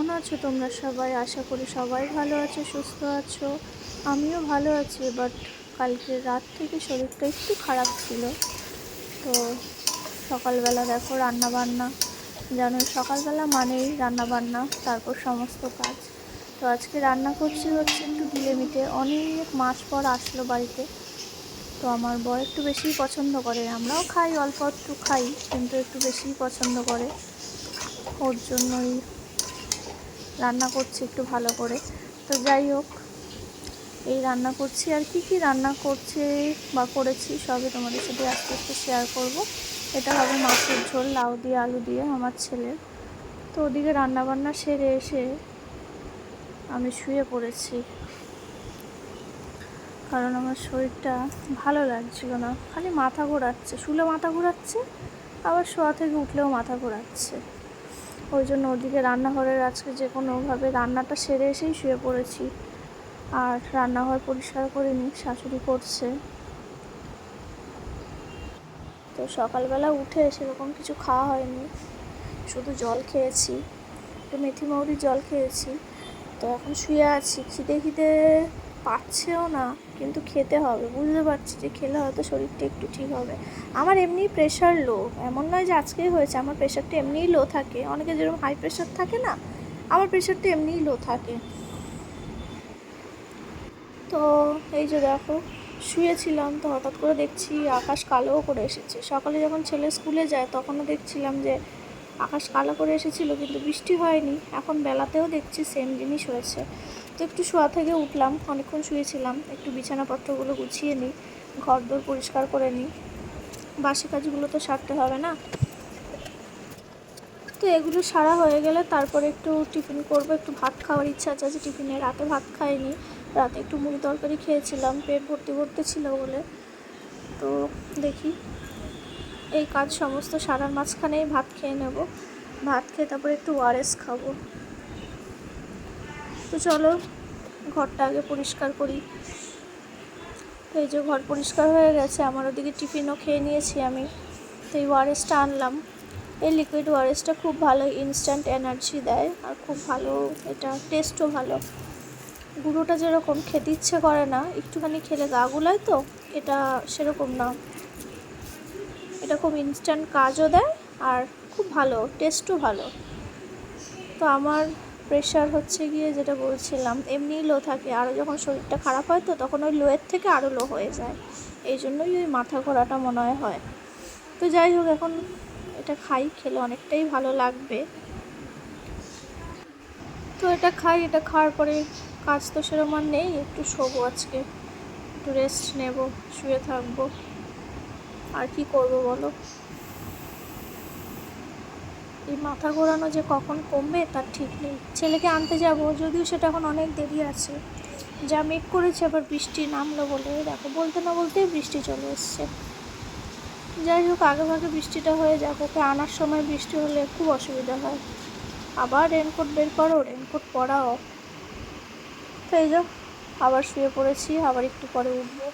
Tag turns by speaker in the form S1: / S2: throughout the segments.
S1: কেমন আছো তোমরা সবাই? আশা করি সবাই ভালো আছো, সুস্থ আছো। আমিও ভালো আছি বাট কালকে রাত থেকে শরীরটা একটু খারাপ ছিল। তো সকালবেলা দেখো রান্না বান্না জানো, সকালবেলা মানেই রান্না বান্না তারপর সমস্ত কাজ। তো আজকে রান্না করছি হচ্ছে একটু গিলেমিটে অনেক মাস পর আসলো বাড়িতে। তো আমার বর একটু বেশিই পছন্দ করে। আমরাও খাই, অল্প একটু খাই, কিন্তু একটু বেশিই পছন্দ করে। ওর জন্যই রান্না করছি একটু ভালো করে। তো যাই হোক, এই রান্না করছি আর কি কি রান্না করছে বা করেছি সবই তোমাদের সাথে আস্তে আস্তে শেয়ার করব। এটা হবে মাছের ঝোল, লাউ দিয়ে, আলু দিয়ে আমার ছেলের। তো ওদিকে রান্না বান্না সেরে এসে আমি শুয়ে পড়েছি। কারণ আমার শরীরটা ভালো লাগছিল না, খালি মাথা ঘোরাচ্ছে। শুলে মাথা ঘোরাচ্ছে, আবার শোয়া থেকে উঠলেও মাথা ঘোরাচ্ছে। ওই জন্য ওদিকে রান্নাঘরের আজকে যে কোনোভাবে রান্নাটা সেরে এসেই শুয়ে পড়েছি। আর রান্নাঘর পরিষ্কার করে নিই শাশুড়ি করছে। তো সকালবেলা উঠে সেরকম কিছু খাওয়া হয়নি, শুধু জল খেয়েছি। একটু মেথি মৌরির জল খেয়েছি। তো এখন শুয়ে আছি, খিদে খিদে পাচ্ছেও না। কিন্তু খেতে হবে। বুঝতে পারছি যে খেলে হয়তো শরীরটা একটু ঠিক হবে। আমার এমনি প্রেশার লো এমন নয় যে আজকেই হয়েছে, আমার প্রেশারটা এমনিই লো থাকে। অনেকে যেরকম হাই প্রেশার থাকে না, আমার প্রেশারটা এমনিই লো থাকে। তো এই যে দেখো, শুয়েছিলাম তো হঠাৎ করে দেখছি আকাশ কালোও করে এসেছে। সকালে যখন ছেলে স্কুলে যায়, তখনও দেখছিলাম যে আকাশ কালো করে এসেছিল, কিন্তু বৃষ্টি হয়নি। এখন বেলাতেও দেখছি সেম জিনিস হয়েছে। তো একটু শোয়া থেকে উঠলাম, অনেকক্ষণ শুয়েছিলাম। একটু বিছানাপত্রগুলো গুছিয়ে নিই ঘর দোর পরিষ্কার করে নিই। বাসি কাজগুলো তো সারতে হবে না? তো এগুলো সারা হয়ে গেলে তারপরে একটু টিফিন করব, একটু ভাত খাওয়ার ইচ্ছা আছে যে টিফিনে। রাতে ভাত খাইনি, রাতে একটু মুড়ি তরকারি খেয়েছিলাম, পেট ভর্তি ভর্তি ছিল বলে। তো দেখি, এই কাজ সমস্ত সারার মাঝখানেই ভাত খেয়ে নেব। ভাত খেয়ে তারপরে একটু ওয়ারেস খাব। তো চলো ঘরটা আগে পরিষ্কার করি। তো এই যে ঘর পরিষ্কার হয়ে গেছে, আমার ওদিকে টিফিনও খেয়ে নিয়েছি আমি। তো এই ওয়ারেসটা আনলাম। এই লিকুইড ওয়ারেসটা খুব ভালো ইনস্ট্যান্ট এনার্জি দেয় আর খুব ভালো এটা টেস্টও ভালো। গুঁড়োটা যেরকম খেতে ইচ্ছে করে না, একটুখানি খেলে গা গুলায় তো, এটা সেরকম না। এটা খুব ইনস্ট্যান্ট কাজও দেয় আর খুব ভালো টেস্টও ভালো। তো আমার প্রেশার হচ্ছে গিয়ে যেটা বলছিলাম, এমনিই লো থাকে। আরও যখন শরীরটা খারাপ হয় তো তখন ওই লোয়ের থেকে আরও লো হয়ে যায়। এই জন্যই ওই মাথা ঘোরাটা মনে হয় হয়। তো যাই হোক, এখন এটা খাই, খেলে অনেকটাই ভালো লাগবে। তো এটা খাই, এটা খাওয়ার পরে কাজ তো সেরকম আর নেই, একটু শোবো আজকে। একটু রেস্ট নেব, শুয়ে থাকব। আর কি করব বলো? এই মাথা ঘোরানো যে কখন কমবে, তার ঠিক নেই। ছেলেকে আনতে যাব, যদিও সেটা এখন অনেক দেরি আছে। যা মেঘ করেছে, আবার বৃষ্টি নামলো বলে। দেখো, বলতে না বলতেই বৃষ্টি চলে এসছে। যাই হোক, আগে ভাগে বৃষ্টিটা হয়ে যাক। ওকে আনার সময় বৃষ্টি হলে খুব অসুবিধা হয়। আবার রেনকোট বের করো রেনকোট পরাও। তো এই যা আবার শুয়ে পড়েছি, আবার একটু পরে উঠবো।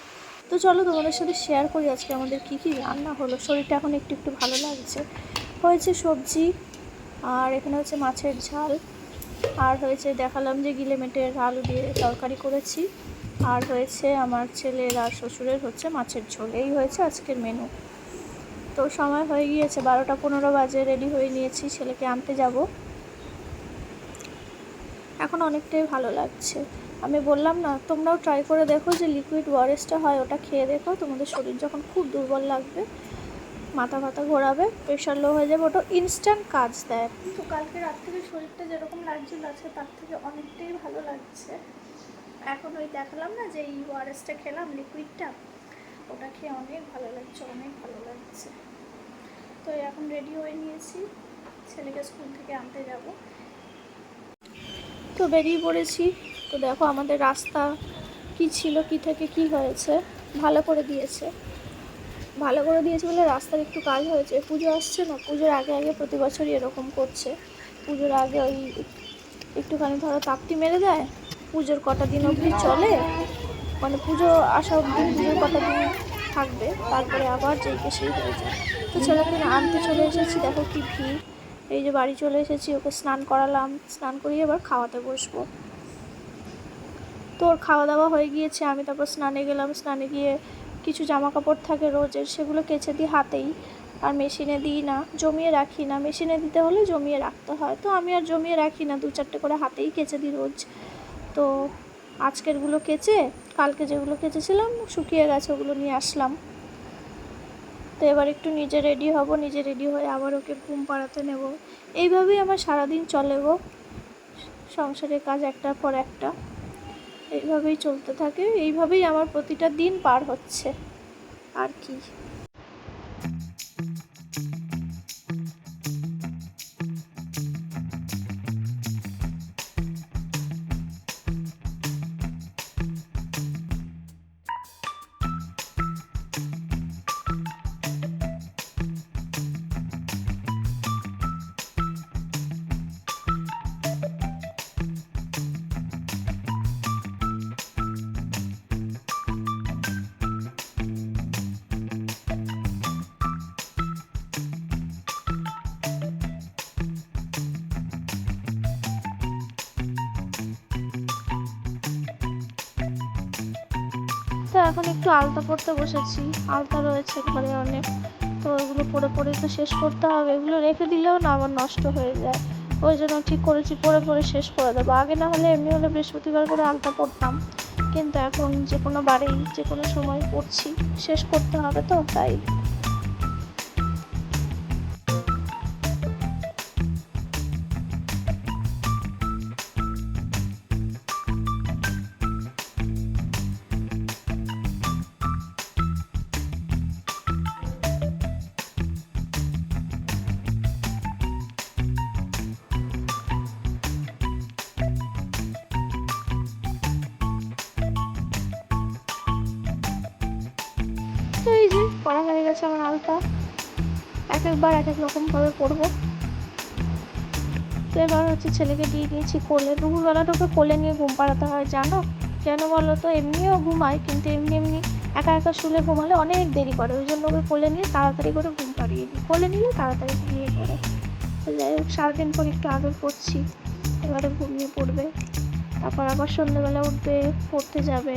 S1: তো চলো, তোমাদের সাথে শেয়ার করি আজকে আমাদের কী কী রান্না হলো। শরীরটা এখন একটু একটু ভালো লাগছে। হয়েছে সবজি আর এখানে হচ্ছে মাছের ঝাল। আর হয়েছে দেখালাম যে গিলেমেটের আলু দিয়ে তরকারি করেছি। আর হয়েছে আমার ছেলের আর শ্বশুরের হচ্ছে মাছের ঝোল। এই হয়েছে আজকের মেনু তো সময় হয়ে গিয়েছে, বারোটা পনেরো বাজে রেডি হয়ে নিয়েছি, ছেলেকে আনতে যাব। এখন অনেকটাই ভালো লাগছে। আমি বললাম না, তোমরাও ট্রাই করে দেখো যে লিকুইড ওয়ারেসটা হয়, ওটা খেয়ে দেখো। তোমাদের শরীর যখন খুব দুর্বল লাগবে মাথা ফাথা ঘোরাবে প্রেশার লো হয়ে যাবে ওটা ইনস্ট্যান্ট কাজ দেয়। কিন্তু কালকে রাত থেকে শরীরটা যেরকম লাগছিল আছে তার থেকে অনেকটাই ভালো লাগছে। এখন ওই দেখালাম না যে এই ওয়ারেসটা খেলাম লিকুইডটা ওটা খেয়ে অনেক ভালো লাগছে অনেক ভালো লাগছে। তো এখন রেডি হয়ে নিয়েছি ছেলেকে স্কুল থেকে আনতে যাব। তো বেরিয়ে পড়েছি। তো দেখো আমাদের রাস্তা কি ছিল কি থেকে কি হয়েছে ভালো করে দিয়েছে। ভালো করে দিয়েছে বলে রাস্তার একটু কাজ হয়েছে। পুজো আসছে না, পুজোর আগে আগে প্রতি বছরই এরকম করছে। পুজোর আগে ওই একটুখানি ধরো তাপ্তি মেরে দেয়, পুজোর কটা দিন অবধি চলে। মানে পুজো আসা অবধি পুজোর কটা দিন থাকবে, তারপরে আবার যেই কে সেই হয়ে যায়। তো ছেলেকে আনতে চলে এসেছি, দেখো কি ভিড়। এই যে বাড়ি চলে এসেছি, ওকে স্নান করালাম। স্নান করিয়ে এবার খাওয়াতে বসবো। তোর খাওয়া দাওয়া হয়ে গিয়েছে, আমি তারপর স্নানে গেলাম। স্নানে গিয়ে কিছু জামা কাপড় থাকে রোজের, সেগুলো কেচে দিই হাতেই। আর মেশিনে দিই না, জমিয়ে রাখি না। মেশিনে দিতে হলে জমিয়ে রাখতে হয়। তো আমি আর জমিয়ে রাখি না, দু চারটে করে হাতেই কেচে দিই রোজ। তো আজকেরগুলো কেচে, কালকে যেগুলো কেচেছিলাম, শুকিয়ে গেছে, ওগুলো নিয়ে আসলাম। তো এবার একটু নিজে রেডি হব, নিজে রেডি হয়ে আবার ওকে ঘুম পাড়াতে নেব। এইভাবেই আমার সারাদিন চলে গো। সংসারের কাজ একটার পর একটা। এইভাবেই চলতে থাকে এইভাবেই আমার প্রতিটা দিন পার হচ্ছে। আর কি? তো এখন একটু আলতা পড়তে বসেছি। আলতা রয়েছে ঘরে অনেক। তো ওগুলো পরে পরে তো শেষ করতে হবে। এগুলো রেখে দিলেও না আমার নষ্ট হয়ে যায়। ওই জন্য ঠিক করেছি পরে পরে শেষ করে দেবো। আগে না হলে এমনি হলে বৃহস্পতিবার করে আলতা পড়তাম। কিন্তু এখন যে কোনো বারেই যে কোনো সময় পড়ছি। শেষ করতে হবে তো, তাই। তো এই যে পড়া হয়ে গেছে আমার আলতা। এক একবার এক এক রকমভাবে পড়ব তো এবার হচ্ছে ছেলেকে দিয়ে দিয়েছি কোলে। দুপুরবেলাটা ওকে কোলে নিয়ে ঘুম পাড়াতে হয়, জানো? কেন বলো তো? এমনিও ঘুমায় কিন্তু এমনি এমনি একা একা শুলে ঘুমালে অনেক দেরি করে। ওই জন্য ওকে কোলে নিয়ে তাড়াতাড়ি করে ঘুম পাড়িয়ে দিই। কোলে নিলে তাড়াতাড়ি ঘুমিয়ে পড়ে। সারাদিন পর একটু আদর করছি। এবারে ঘুমিয়ে পড়বে। তারপর আবার সন্ধ্যেবেলা উঠবে, পড়তে যাবে।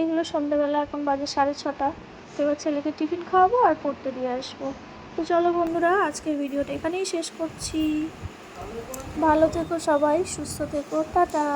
S1: এইগুলো সন্ধ্যেবেলা, এখন বাজে সাড়ে ছটা। তো এবার ছেলেকে টিফিন খাওয়াবো আর পড়তে দিয়ে আসব। তো চলো বন্ধুরা, আজকের ভিডিওটা এখানেই শেষ করছি। ভালো থেকো সবাই, সুস্থ থেকো, টাটা।